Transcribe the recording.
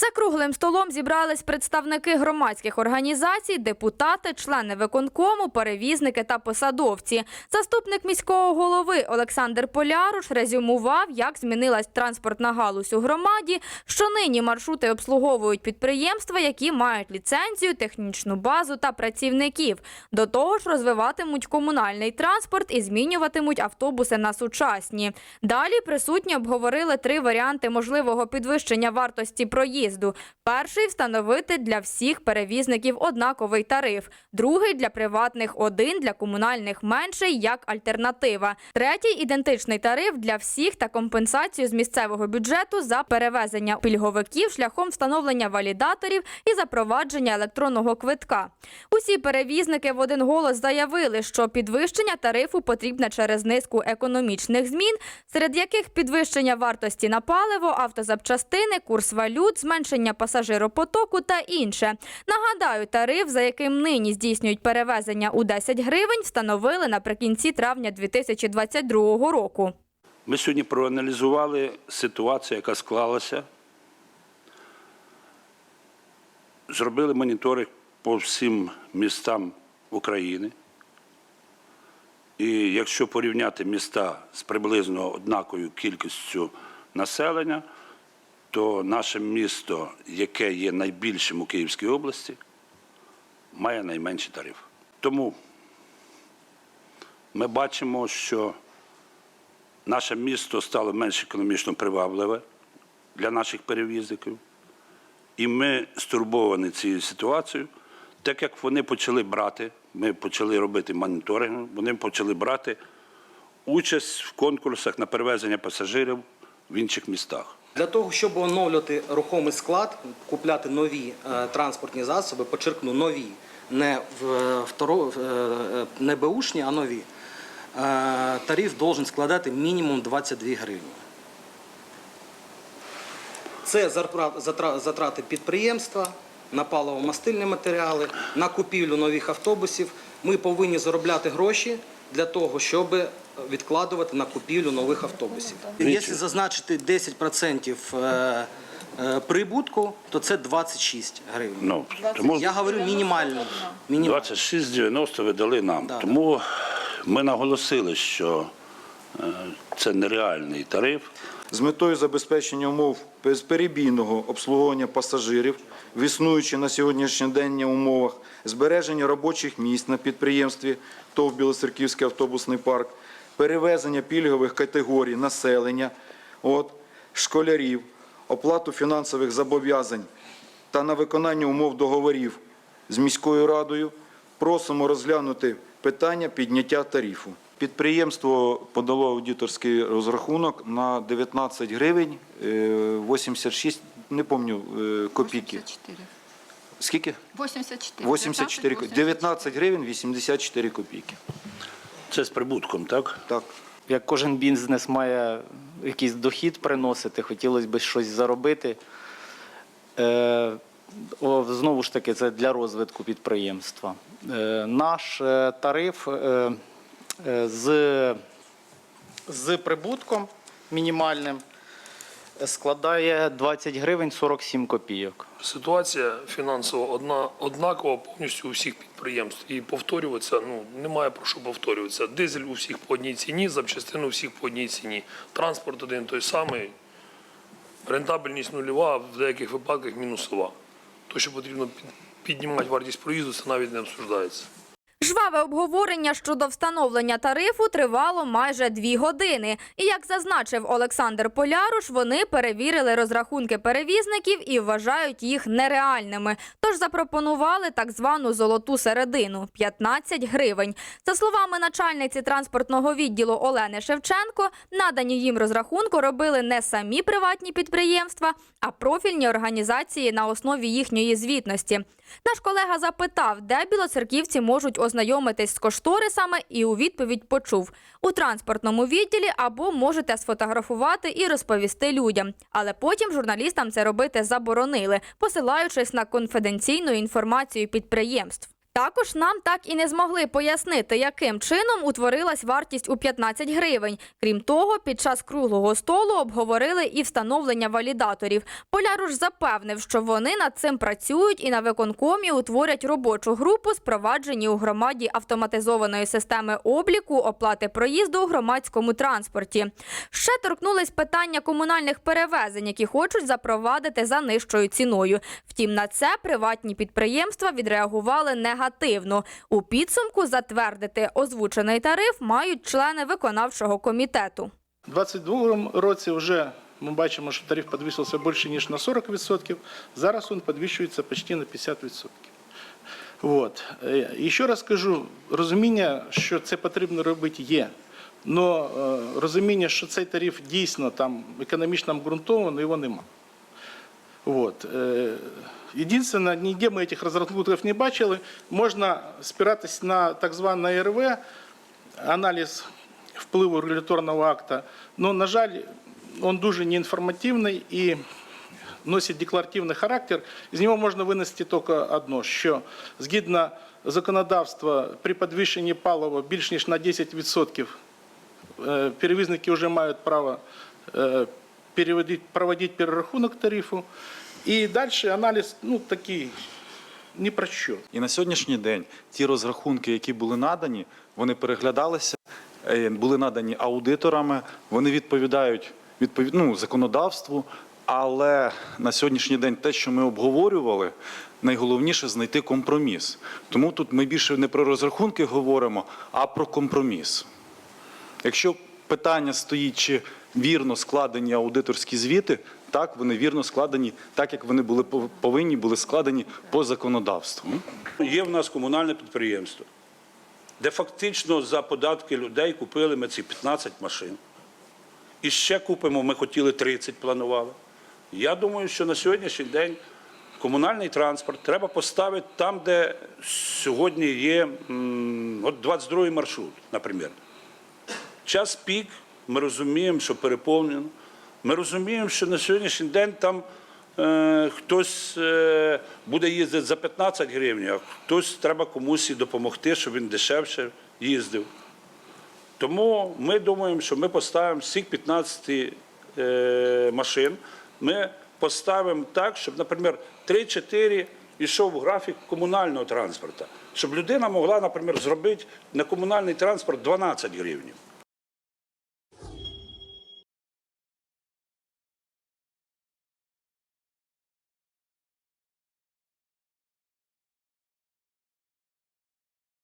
За круглим столом зібрались представники громадських організацій, депутати, члени виконкому, перевізники та посадовці. Заступник міського голови Олександр Поляруш резюмував, як змінилась транспортна галузь у громаді, що нині маршрути обслуговують підприємства, які мають ліцензію, технічну базу та працівників. До того ж, розвиватимуть комунальний транспорт і змінюватимуть автобуси на сучасні. Далі присутні обговорили три варіанти можливого підвищення вартості проїзду. Перший встановити для всіх перевізників однаковий тариф, другий для приватних один, для комунальних менший як альтернатива. Третій ідентичний тариф для всіх та компенсацію з місцевого бюджету за перевезення пільговиків шляхом встановлення валідаторів і запровадження електронного квитка. Усі перевізники в один голос заявили, що підвищення тарифу потрібне через низку економічних змін, серед яких підвищення вартості на паливо, автозапчастини, курс валют, зменшення пасажиропотоку та інше. Нагадаю, тариф, за яким нині здійснюють перевезення у 10 гривень, встановили наприкінці травня 2022 року. Ми сьогодні проаналізували ситуацію, яка склалася. Зробили моніторинг по всім містам України. І якщо порівняти міста з приблизно однаковою кількістю населення, то наше місто, яке є найбільшим у Київській області, має найменший тариф. Тому ми бачимо, що наше місто стало менш економічно привабливе для наших перевізників. І ми стурбовані цією ситуацією, так як вони почали брати, ми почали робити моніторинг, вони почали брати участь в конкурсах на перевезення пасажирів в інших містах. Для того, щоб оновлювати рухомий склад, купляти нові е, транспортні засоби, почеркну нові, не е, второ, е, не беушні, а нові, тариф должен складати мінімум 22 гривні. Це затрати підприємства на паливо-мастильні матеріали, на купівлю нових автобусів. Ми повинні заробляти гроші для того, щоб відкладувати на купівлю нових автобусів. Якщо зазначити 10% е, е, прибутку, то це 26 гривень. Ну, тому Я говорю мінімально. мінімально. 26,90 ви дали нам. Да. Тому ми наголосили, що е, це нереальний тариф. з метою забезпечення умов безперебійного обслуговування пасажирів в існуючих на сьогоднішній день умовах, збереження робочих місць на підприємстві ТОВ Білоцерківський автобусний парк, перевезення пільгових категорій населення, от, школярів, оплату фінансових зобов'язань та на виконання умов договорів з міською радою просимо розглянути питання підняття тарифу. Підприємство подало аудиторський розрахунок на 19 гривень е, 86, не пам'ятаю, копійки. 84. Скільки? 84. 84, ко- 19 гривень 84 копійки. Це з прибутком, так? Так. Як кожен бізнес має якийсь дохід приносити, хотілося б щось заробити. Е, о, знову ж таки, це для розвитку підприємства. Е, наш е, тариф е, е, з, з прибутком мінімальним складає 20 гривень 47 копійок. Ситуація фінансово одна однакова повністю у всіх підприємств. І повторюватися ну немає про що повторюватися. Дизель у всіх по одній ціні, запчастини у всіх по одній ціні. Транспорт один той самий. Рентабельність нульова, в деяких випадках мінусова. То, що потрібно піднімати вартість проїзду, це навіть не обсуждається. Жваве обговорення щодо встановлення тарифу тривало майже дві години. І як зазначив Олександр Поляруш, вони перевірили розрахунки перевізників і вважають їх нереальними. Тож запропонували так звану золоту середину 15 гривень. За словами начальниці транспортного відділу Олени Шевченко, надані їм розрахунку робили не самі приватні підприємства, а профільні організації на основі їхньої звітності. Наш колега запитав, де білоцерківці можуть ознайомитись з кошторисами, і у відповідь почув у транспортному відділі або можете сфотографувати і розповісти людям. Але потім журналістам це робити заборонили, посилаючись на конфіденційну інформацію підприємств. Також нам так і не змогли пояснити, яким чином утворилась вартість у 15 гривень. Крім того, під час круглого столу обговорили і встановлення валідаторів. Поляруш запевнив, що вони над цим працюють і на виконкомі утворять робочу групу, спроваджені у громаді автоматизованої системи обліку оплати проїзду у громадському транспорті. Ще торкнулись питання комунальних перевезень, які хочуть запровадити за нижчою ціною. Втім, на це приватні підприємства відреагували негативно. У підсумку затвердити озвучений тариф мають члени виконавчого комітету. У 2022 році вже ми бачимо, що тариф підвищився більше, ніж на 40%. Зараз він підвищується почти на 50%. От. Е, І ще раз кажу, розуміння, що це потрібно робити, є. Но е, розуміння, що цей тариф дійсно там економічно обґрунтований, його нема. Вот. Е, Єдине, ніде ми цих розрахунків не бачили. Можна спиратись на так зване РВ, аналіз впливу регуляторного акта. Но, на жаль, він дуже неінформативний і носить декларативний характер. З нього можна винести тільки одно, що згідно законодавства при підвищенні палива більш ніж на 10% е, перевізники вже мають право переводити, перерахунок тарифу. І далі аналіз ну, такий ні про що. І на сьогоднішній день ті розрахунки, які були надані, вони переглядалися, е, були надані аудиторами, вони відповідають відповід, ну, законодавству. Але на сьогоднішній день те, що ми обговорювали, найголовніше знайти компроміс. Тому тут ми більше не про розрахунки говоримо, а про компроміс. Якщо питання стоїть, чи вірно складені аудиторські звіти, так вони вірно складені, так як вони були пов- повинні були складені по законодавству. Є в нас комунальне підприємство, де фактично за податки людей купили ми ці 15 машин. І ще купимо, ми хотіли 30, планували. Я думаю, що на сьогоднішній день комунальний транспорт треба поставити там, де сьогодні є от 22 маршрут, наприклад. Час пік, ми розуміємо, що переповнено. Ми розуміємо, що на сьогоднішній день там е, хтось е, буде їздити за 15 гривень, а хтось треба комусь і допомогти, щоб він дешевше їздив. Тому ми думаємо, що ми поставимо всіх 15 е, машин. Ми поставимо так, щоб, наприклад, 3-4 йшов графік комунального транспорту, щоб людина могла, наприклад, зробити на комунальний транспорт 12 гривень.